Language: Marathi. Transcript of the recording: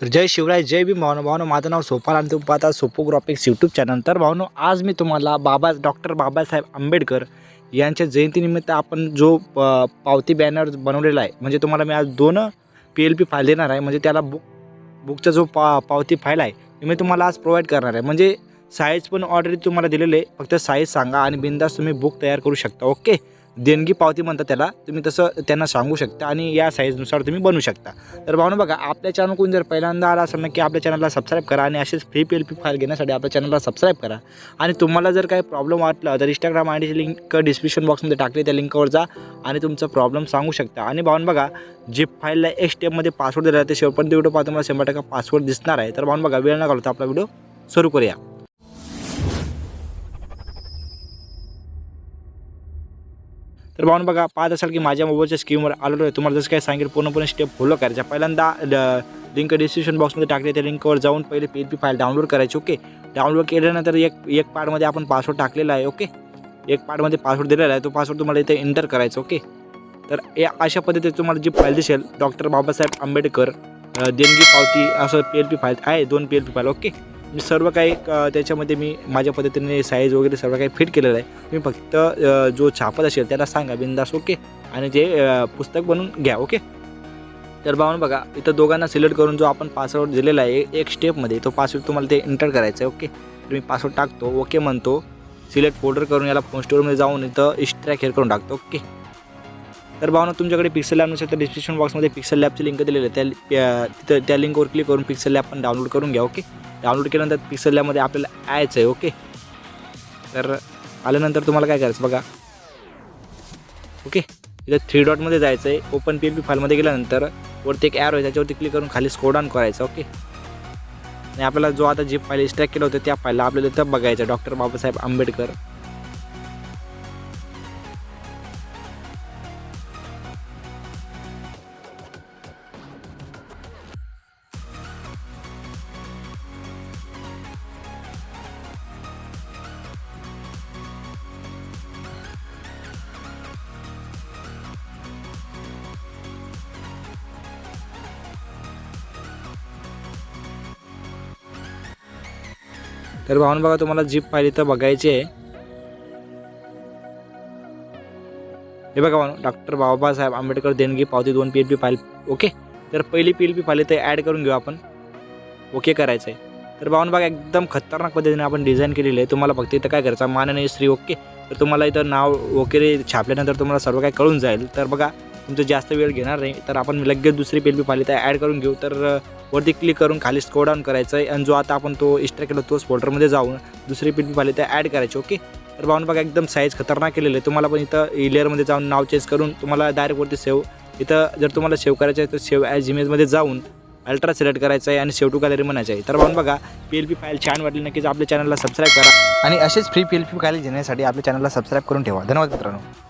तर जय शिवराय जय भी भावनो भावनो माझं नाव सोपाल आणि तुम्ही पाहता सोपोग्राफिक्स यूट्यूब चॅनल तर भावनो आज मी तुम्हाला बाबा डॉक्टर बाबासाहेब आंबेडकर यांच्या जयंतीनिमित्त आपण जो प- पावती बॅनर बनवलेला आहे म्हणजे तुम्हाला मी आज दोन पी एल पी फाईल देणार आहे म्हणजे त्याला बुक बुकचा जो पा पावती फाईल आहे ती मी तुम्हाला आज प्रोव्हाइड करणार आहे. म्हणजे साईज पण ऑर्डर तुम्हाला दिलेले आहे फक्त साईज सांगा आणि बिंदास तुम्ही बुक तयार करू शकता ओके देणगी पावती म्हणतात त्याला तुम्ही तसं त्यांना सांगू शकता आणि या साईजनुसार तुम्ही बनवू शकता. तर भावना बघा आपल्या चॅनलकडून जर पहिल्यांदा आला असेल की आपल्या चॅनलला सबस्क्राईब करा आणि असेच free P L P file घेण्यासाठी आपल्या चॅनलला सबस्क्राईब करा. आणि तुम्हाला जर काही प्रॉब्लेम वाटला तर इंस्टाग्राम आय डीची लिंक डिस्क्रिप्शन बॉक्समध्ये टाकली त्या लिंकवर जा आणि तुमचा प्रॉब्लेम सांगू शकता. आणि भावून बघा जे फाईलला एक स्टेपमध्ये पासवर्ड दिला ते शेवटपर्यंत व्हिडिओ पाहता तुम्हाला शंभर टक्का पासवर्ड दिसणार आहे. तर भावून बघा वेळ न घालवता आपला व्हिडिओ सुरू करूया. तर भावून बघा पाहत असाल की माझ्या मोबाईलच्या स्कीमवर आलेलो आहे. तुम्हाला जसं काय सांगितलं पूर्णपणे स्टेप फॉलो करायचा पहिल्यांदा लिंक डिस्क्रिप्शन बॉक्समध्ये टाकले त्या लिंकवर जाऊन पहिले P L P file download करायची ओके डाउनलोड केल्यानंतर एक एक पार्टमध्ये आपण पासवर्ड टाकलेला आहे ओके एक पार्टमध्ये पासवर्ड दिलेला आहे तो पासवर्ड तुम्हाला इथे एंटर करायचा ओके तर या अशा पद्धतीने तुम्हाला जी फाईल दिसेल डॉक्टर बाबासाहेब आंबेडकर देणगी पावती असं पी एल पी फाईल आहे दोन P L P file okay मी सर्व काही त्याच्यामध्ये मी माझ्या पद्धतीने साईज वगैरे सर्व काही फिट केलेलं आहे. तुम्ही फक्त जो छापत असेल त्याला सांगा बिंदास ओके आणि ते पुस्तक बनवून घ्या ओके तर भावून बघा इथं दोघांना सिलेक्ट करून जो आपण पासवर्ड दिलेला आहे एक स्टेपमध्ये तो पासवर्ड तुम्हाला ते एंटर करायचा आहे ओके तर मी पासवर्ड टाकतो ओके म्हणतो. सिलेक्ट फोल्डर करून याला फोन स्टोअरमध्ये जाऊन इथं इस्ट्रॅक हेअर करून टाकतो ओके तर भावना तुमच्याकडे पिक्सल लॅब नसेल तर डिस्क्रिप्शन बॉक्समध्ये पिक्सल लॅबची लिंक दिलेली आहे त्या त्या- तिथं त्या लिंकवर क्लिक करून पिक्सल लॅब पण डाउनलोड करून घ्या ओके डाउनलोड केल्यानंतर पिक्सल आपल्याला यायचं आहे ओके? तर आल्यानंतर तुम्हाला काय करायचं बघा. ओके? इथं थ्री डॉटमध्ये जायचं आहे. ओपन पी एम पी फाईलमध्ये गेल्यानंतर वरती एक ॲरो आहे त्याच्यावरती क्लिक करून खाली स्कोडाऊन करायचं ओके? आणि आपल्याला जो आता जे फाईल एक्स्ट्रॅक्ट केलं होतं त्या फाईलला आपल्याला इथं बघायचं डॉक्टर बाबासाहेब आंबेडकर. तर भावना बघा तुम्हाला जीप पाहिली तर बघायची आहे. हे बघा भावना डॉक्टर बाबासाहेब आंबेडकर देणगी पावती दोन P L P file okay? तर पहिली पी एल पी फाईल तर ॲड करून घेऊ आपण. ओके करायचं आहे तर भावना बघा एकदम खतरनाक पद्धतीने आपण डिझाईन केलेली आहे. तुम्हाला फक्त इथं काय करायचं माननीय श्री ओके. तर तुम्हाला इथं नाव वगैरे छापल्यानंतर तुम्हाला सर्व काही कळून जाईल. तर बघा तुमचं जास्त वेळ घेणार नाही. तर आपण लगेच दुसरी पी एल पी फाईल इथं ॲड करून घेऊ. तर वरती क्लिक करून खाली स्कोर डाऊन करायचं आहे आणि जो आता आपण तो एक्स्ट्रा केला तोच फोल्डरमध्ये जाऊन दुसरी पी फाईल त्या ॲड करायची ओके तर पाहून बघा एकदम साईज खतरनाक केलेलं आहे. तुम्हाला पण इथं लेअरमध्ये जाऊन नाव चेंज करून तुम्हाला डायरेक्ट सेव सेव्ह इथं जर तुम्हाला सेव्ह करायचं आहे तर सेव्ह ॲज इमेजमध्ये जाऊन अल्ट्रा सिलेक्ट करायचं आहे आणि सेव टू गॅलरी म्हणायचं आहे तर भावून बघा पी एल पी फाईल छान वाटली. नक्कीच आपल्या चॅनलला सबस्क्राईब करा. आणि असेच free P L P file घेण्यासाठी आपल्या चॅनलला सबस्क्राईब करून ठेवा. धन्यवाद मित्रांनो.